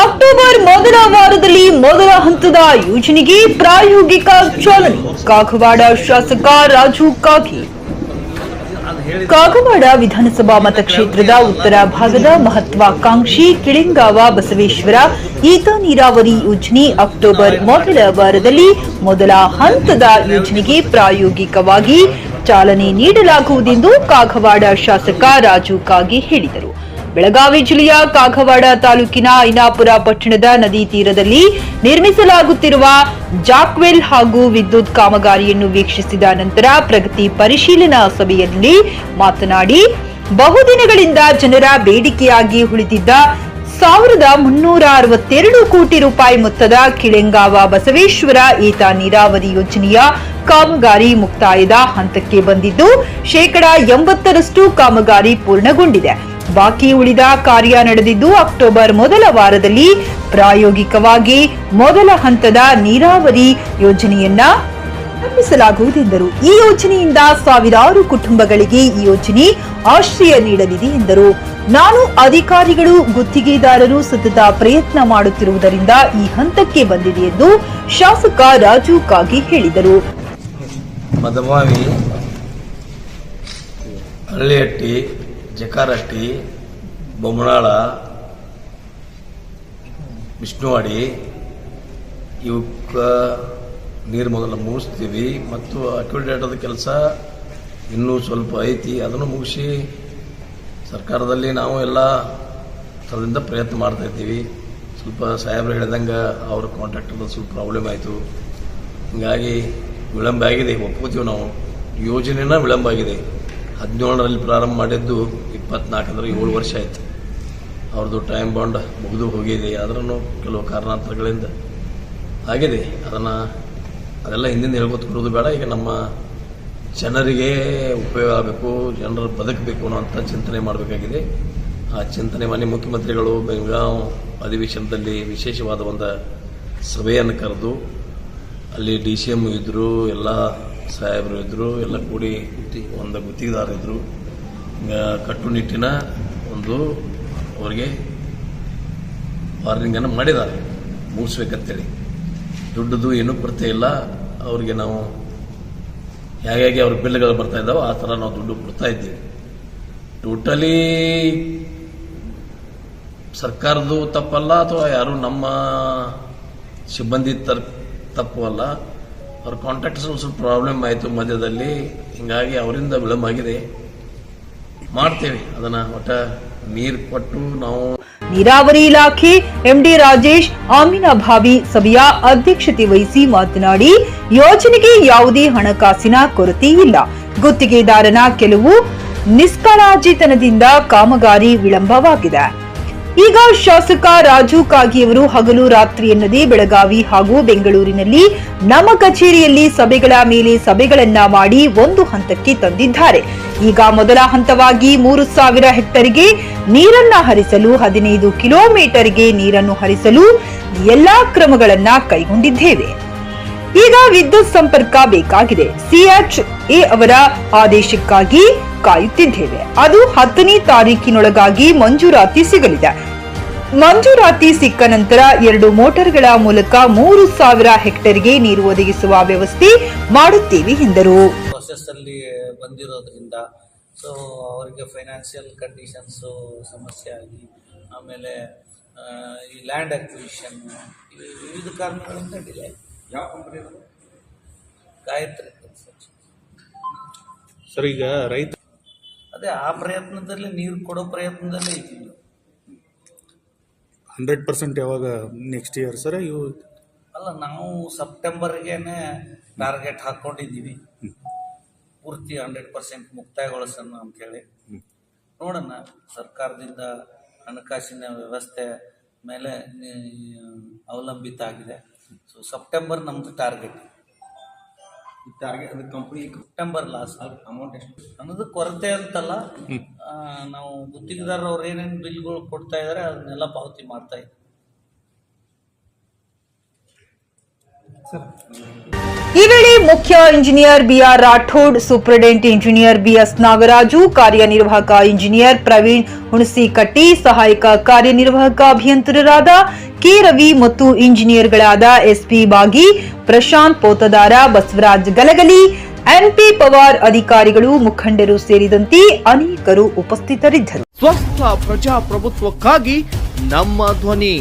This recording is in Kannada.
ಅಕ್ಟೋಬರ್ ಮೊದಲ ವಾರದಲ್ಲಿ ಮೊದಲ ಹಂತದ ಯೋಜನೆಗೆ ಪ್ರಾಯೋಗಿಕ ಚಾಲನೆ. ಕಾಗವಾಡ ಶಾಸಕ ರಾಜು ಕಾಕಿ ಕಾಗವಾಡ ವಿಧಾನಸಭಾ ಮತಕ್ಷೇತ್ರದ ಉತ್ತರ ಭಾಗದ ಮಹತ್ವಾಕಾಂಕ್ಷಿ ಕಿಳಿಂಗಾವ ಬಸವೇಶ್ವರ ಈತ ನೀರಾವರಿ ಯೋಜನೆ ಅಕ್ಟೋಬರ್ ಮೊದಲ ವಾರದಲ್ಲಿ ಮೊದಲ ಹಂತದ ಯೋಜನೆಗೆ ಪ್ರಾಯೋಗಿಕವಾಗಿ ಚಾಲನೆ ನೀಡಲಾಗುವುದೆಂದು ಕಾಗವಾಡ ಶಾಸಕ ರಾಜು ಕಾಗಿ ಹೇಳಿದರು. ಬೆಳಗಾವಿ ಜಿಲ್ಲೆಯ ಕಾಗವಾಡ ತಾಲೂಕಿನ ಐನಾಪುರ ಪಟ್ಟಣದ ನದಿ ತೀರದಲ್ಲಿ ನಿರ್ಮಿಸಲಾಗುತ್ತಿರುವ ಜಾಕ್ವೆಲ್ ಹಾಗೂ ವಿದ್ಯುತ್ ಕಾಮಗಾರಿಯನ್ನು ವೀಕ್ಷಿಸಿದ ನಂತರ ಪ್ರಗತಿ ಪರಿಶೀಲನಾ ಸಭೆಯಲ್ಲಿ ಮಾತನಾಡಿ, ಬಹುದಿನಗಳಿಂದ ಜನರ ಬೇಡಿಕೆಯಾಗಿ ಉಳಿದಿದ್ದ ಸಾವಿರದ ಮುನ್ನೂರ ಅರವತ್ತೆರಡು ಕೋಟಿ ರೂಪಾಯಿ ಮೊತ್ತದ ಕಿಳೆಂಗಾವ ಬಸವೇಶ್ವರ ಏತ ನೀರಾವರಿ ಯೋಜನೆಯ ಕಾಮಗಾರಿ ಮುಕ್ತಾಯದ ಹಂತಕ್ಕೆ ಬಂದಿದ್ದು, ಶೇಕಡಾ ಎಂಬತ್ತರಷ್ಟು ಕಾಮಗಾರಿ ಪೂರ್ಣಗೊಂಡಿದೆ. ಬಾಕಿ ಉಳಿದ ಕಾರ್ಯ ನಡೆದಿದ್ದು, ಅಕ್ಟೋಬರ್ ಮೊದಲ ವಾರದಲ್ಲಿ ಪ್ರಾಯೋಗಿಕವಾಗಿ ಮೊದಲ ಹಂತದ ನೀರಾವರಿ ಯೋಜನೆಯನ್ನ ಎಂದರು. ಈ ಯೋಜನೆಯಿಂದ ಸಾವಿರಾರು ಕುಟುಂಬಗಳಿಗೆ ಈ ಯೋಜನೆ ಆಶ್ರಯ ನೀಡಲಿದೆ ಎಂದರು. ನಾನು ಅಧಿಕಾರಿಗಳು, ಗುತ್ತಿಗೆದಾರರು ಸತತ ಪ್ರಯತ್ನ ಮಾಡುತ್ತಿರುವುದರಿಂದ ಈ ಹಂತಕ್ಕೆ ಬಂದಿದೆ ಎಂದು ಶಾಸಕ ರಾಜು ಕಾಗಿ ಹೇಳಿದರು. ಮದಮಾವಿ ಹಳ್ಳಿಹಟ್ಟಿ ಜಕಾರಟ್ಟಿ, ಬೊಮ್ಮನಾಳ, ವಿಷ್ಣುವಾಡಿ, ಇವಕ್ಕೆ ನೀರು ಮೊದಲು ಮುಗಿಸ್ತೀವಿ. ಮತ್ತು ಅಕ್ಯುಡೇಟದ ಕೆಲಸ ಇನ್ನೂ ಸ್ವಲ್ಪ ಐತಿ. ಅದನ್ನು ಮುಗಿಸಿ ಸರ್ಕಾರದಲ್ಲಿ ನಾವು ಎಲ್ಲ ಥರದಿಂದ ಪ್ರಯತ್ನ ಮಾಡ್ತಾ ಇದ್ದೀವಿ. ಸ್ವಲ್ಪ ಸಾಹೇಬ್ರು ಹೇಳಿದಂಗೆ ಅವ್ರ ಕಾಂಟ್ರಾಕ್ಟರ್ದು ಸ್ವಲ್ಪ ಪ್ರಾಬ್ಲಮ್ ಆಯಿತು. ಹೀಗಾಗಿ ವಿಳಂಬ ಆಗಿದೆ. ಒಪ್ಕೋತೀವಿ ನಾವು. ಯೋಜನೆನ ವಿಳಂಬ ಆಗಿದೆ. ಹದಿನೇಳರಲ್ಲಿ ಪ್ರಾರಂಭ ಮಾಡಿದ್ದು ಇಪ್ಪತ್ನಾಲ್ಕಂದ್ರೆ ಏಳು ವರ್ಷ ಆಯಿತು. ಅವ್ರದ್ದು ಟೈಮ್ ಬಾಂಡ್ ಮುಗಿದು ಹೋಗಿದೆ. ಆದ್ರೂ ಕೆಲವು ಕಾರಣಾಂತರಗಳಿಂದ ಆಗಿದೆ. ಅದನ್ನು ಅದೆಲ್ಲ ಹಿಂದಿಂದ ಹೇಳ್ಕೊತ ಕೊಡೋದು ಬೇಡ. ಈಗ ನಮ್ಮ ಜನರಿಗೆ ಉಪಯೋಗ ಆಗಬೇಕು, ಜನರು ಬದುಕಬೇಕು ಅನ್ನೋಂಥ ಚಿಂತನೆ ಮಾಡಬೇಕಾಗಿದೆ. ಆ ಚಿಂತನೆ ಮಾನ್ಯ ಮುಖ್ಯಮಂತ್ರಿಗಳು ಬೆಳಗಾವ್ ಅಧಿವೇಶನದಲ್ಲಿ ವಿಶೇಷವಾದ ಒಂದು ಸಭೆಯನ್ನು ಕರೆದು, ಅಲ್ಲಿ ಡಿ ಸಿ ಎಂ ಇದ್ದರು ಎಲ್ಲ ಸಾಹೇಬರು ಇದ್ದರು ಎಲ್ಲ ಕೂಡಿ ಒಂದು ಗುತ್ತಿಗೆದಾರ ಇದ್ದರು ಕಟ್ಟುನಿಟ್ಟಿನ ಒಂದು ಅವರಿಗೆ ವಾರ್ನಿಂಗನ್ನು ಮಾಡಿದ್ದಾರೆ. ಮುಗಿಸ್ಬೇಕಂತೇಳಿ. ದುಡ್ಡದು ಏನೂ ಕೊರತೆ ಇಲ್ಲ. ಅವರಿಗೆ ನಾವು ಹೇಗೆ ಅವ್ರ ಬಿಲ್ಗಳು ಬರ್ತಾ ಇದ್ದಾವೆ ಆ ಥರ ನಾವು ದುಡ್ಡು ಕೊಡ್ತಾ ಇದ್ದೀವಿ. ಟೋಟಲಿ ಸರ್ಕಾರದ್ದು ತಪ್ಪಲ್ಲ ಅಥವಾ ಯಾರು ನಮ್ಮ ಸಿಬ್ಬಂದಿ ತರ್ ತಪ್ಪು ಅಲ್ಲ. ಅವ್ರ ಕಾಂಟ್ರಾಕ್ಟರ್ಸ್ ಸ್ವಲ್ಪ ಪ್ರಾಬ್ಲಮ್ ಆಯಿತು ಮಧ್ಯದಲ್ಲಿ. ಹಿಂಗಾಗಿ ಅವರಿಂದ ವಿಳಂಬ ಆಗಿದೆ. ಮಾಡ್ತೇವೆ. ಅದನ್ನ ಒಟ್ಟ ನೀರ್ ಕೊಟ್ಟು ನಾವು ನೀರಾವರಿ ಇಲಾಖೆ ಎಂಡಿ ರಾಜೇಶ್ ಆಮಿನಾಭಾವಿ ಸಭೆಯ ಅಧ್ಯಕ್ಷತೆ ವಹಿಸಿ ಮಾತನಾಡಿ, ಯೋಜನೆಗೆ ಯಾವುದೇ ಹಣಕಾಸಿನ ಕೊರತೆ ಇಲ್ಲ. ಗುತ್ತಿಗೆದಾರನ ಕೆಲವು ನಿಷ್ಕಾಳಜಿತನದಿಂದ ಕಾಮಗಾರಿ ವಿಳಂಬವಾಗಿದೆ. ಈಗ ಶಾಸಕ ರಾಜು ಕಾಗಿಯವರು ಹಗಲು ರಾತ್ರಿ ಎನ್ನದೇ ಬೆಳಗಾವಿ ಹಾಗೂ ಬೆಂಗಳೂರಿನಲ್ಲಿ ನಮ್ಮ ಕಚೇರಿಯಲ್ಲಿ ಸಭೆಗಳ ಮೇಲೆ ಸಭೆಗಳನ್ನ ಮಾಡಿ ಒಂದು ಹಂತಕ್ಕೆ ತಂದಿದ್ದಾರೆ. ಈಗ ಮೊದಲ ಹಂತವಾಗಿ ಮೂರು ಸಾವಿರ ಹೆಕ್ಟರ್ಗೆ ನೀರನ್ನ ಹರಿಸಲು ಹದಿನೈದು ಕಿಲೋಮೀಟರ್ಗೆ ನೀರನ್ನು ಹರಿಸಲು ಎಲ್ಲಾ ಕ್ರಮಗಳನ್ನ ಕೈಗೊಂಡಿದ್ದೇವೆ. ಈಗ ವಿದ್ಯುತ್ ಸಂಪರ್ಕ ಬೇಕಾಗಿದೆ. ಸಿಎಚ್ ಎ ಅವರ ಆದೇಶಕ್ಕಾಗಿ ಕಾಯುತ್ತಿದ್ದೇವೆ. ಅದು ಹತ್ತನೇ ತಾರೀಕಿನೊಳಗಾಗಿ ಮಂಜೂರಾತಿ ಸಿಗಲಿದೆ. ಮಂಜೂರಾತಿ ಸಿಕ್ಕ ನಂತರ ಎರಡು ಮೋಟಾರ್ಗಳ ಮೂಲಕ ಮೂರು ಸಾವಿರ ಹೆಕ್ಟೇರ್ಗೆ ನೀರು ಒದಗಿಸುವ ವ್ಯವಸ್ಥೆ ಮಾಡುತ್ತೇವೆ ಎಂದರು. ಬಂದಿರೋದ್ರಿಂದ ಸೊ ಅವರಿಗೆ ಫೈನಾನ್ಷಿಯಲ್ ಕಂಡೀಷನ್ಸು ಸಮಸ್ಯೆ ಆಗಿ, ಆಮೇಲೆ ಈ ಲ್ಯಾಂಡ್ ಅಕ್ವಿಷನ್ ವಿವಿಧ ಕಾರಣಗಳಿಂದ ಡಿಲೇ ಯಾವ ಕಂಪನಿ ಗಾಯತ್ರಿ ಕನ್ಸ್ಟ್ರಕ್ಷನ್ ಸರ್ ಈಗ ರೈತ ಅದೇ ಆ ಪ್ರಯತ್ನದಲ್ಲಿ ನೀರು ಕೊಡೋ ಪ್ರಯತ್ನದಲ್ಲೇ ಇದ್ದೀವಿ. ಹಂಡ್ರೆಡ್ ಪರ್ಸೆಂಟ್ ಯಾವಾಗ ನೆಕ್ಸ್ಟ್ ಇಯರ್ ಸರ್ ಇವು ಅಲ್ಲ ನಾವು ಸೆಪ್ಟೆಂಬರ್ಗೆ ಟಾರ್ಗೆಟ್ ಹಾಕ್ಕೊಂಡಿದ್ದೀವಿ ಪೂರ್ತಿ ಹಂಡ್ರೆಡ್ ಪರ್ಸೆಂಟ್ ಮುಕ್ತಾಯಗೊಳಿಸೋಣ ಅಂತೇಳಿ. ನೋಡೋಣ ಸರ್ಕಾರದಿಂದ ಹಣಕಾಸಿನ ವ್ಯವಸ್ಥೆ ಮೇಲೆ ಅವಲಂಬಿತ ಆಗಿದೆ. ಸೊ ಸೆಪ್ಟೆಂಬರ್ ನಮ್ಮದು ಟಾರ್ಗೆಟ್ ಟಾರ್ಗೆಟ್ ಅದು ಕಂಪ್ನಿ ಸೆಪ್ಟೆಂಬರ್ ಲಾಸ್ಟ್ ಅಮೌಂಟ್ ಎಷ್ಟು? ಅನ್ನೋದು ಕೊರತೆ ಅಂತಲ್ಲ ನಾವು ಗುತ್ತಿಗೆದಾರರು ಅವ್ರು ಏನೇನು ಬಿಲ್ಗಳು ಕೊಡ್ತಾ ಇದ್ದಾರೆ ಅದನ್ನೆಲ್ಲ ಪಾವತಿ ಮಾಡ್ತಾ ಇದ್ದೀವಿ ಈ ವೇಳೆ ಮುಖ್ಯ engineer B R Rathod, superintendent engineer B S Nagaraju, ಕಾರ್ಯನಿರ್ವಾಹಕ ಇಂಜಿನಿಯರ್ ಪ್ರವೀಣ್ ಹುಣಸಿಕಟ್ಟಿ, ಸಹಾಯಕ ಕಾರ್ಯನಿರ್ವಾಹಕ ಅಭಿಯಂತರರಾದ ಕೆ ರವಿ ಮತ್ತು ಇಂಜಿನಿಯರ್ಗಳಾದ ಎಸ್ಪಿ ಬಾಗಿ, ಪ್ರಶಾಂತ್ ಪೋತದಾರ, ಬಸವರಾಜ್ ಗಲಗಲಿ ಎಂಪಿ ಪವಾರ್ ಅಧಿಕಾರಿಗಳು, ಮುಖಂಡರು ಸೇರಿದಂತೆ ಅನೇಕರು ಉಪಸ್ಥಿತರಿದ್ದರು. ಸ್ವಸ್ಥ ಪ್ರಜಾಪ್ರಭುತ್ವಕ್ಕಾಗಿ ನಮ್ಮ ಧ್ವನಿ.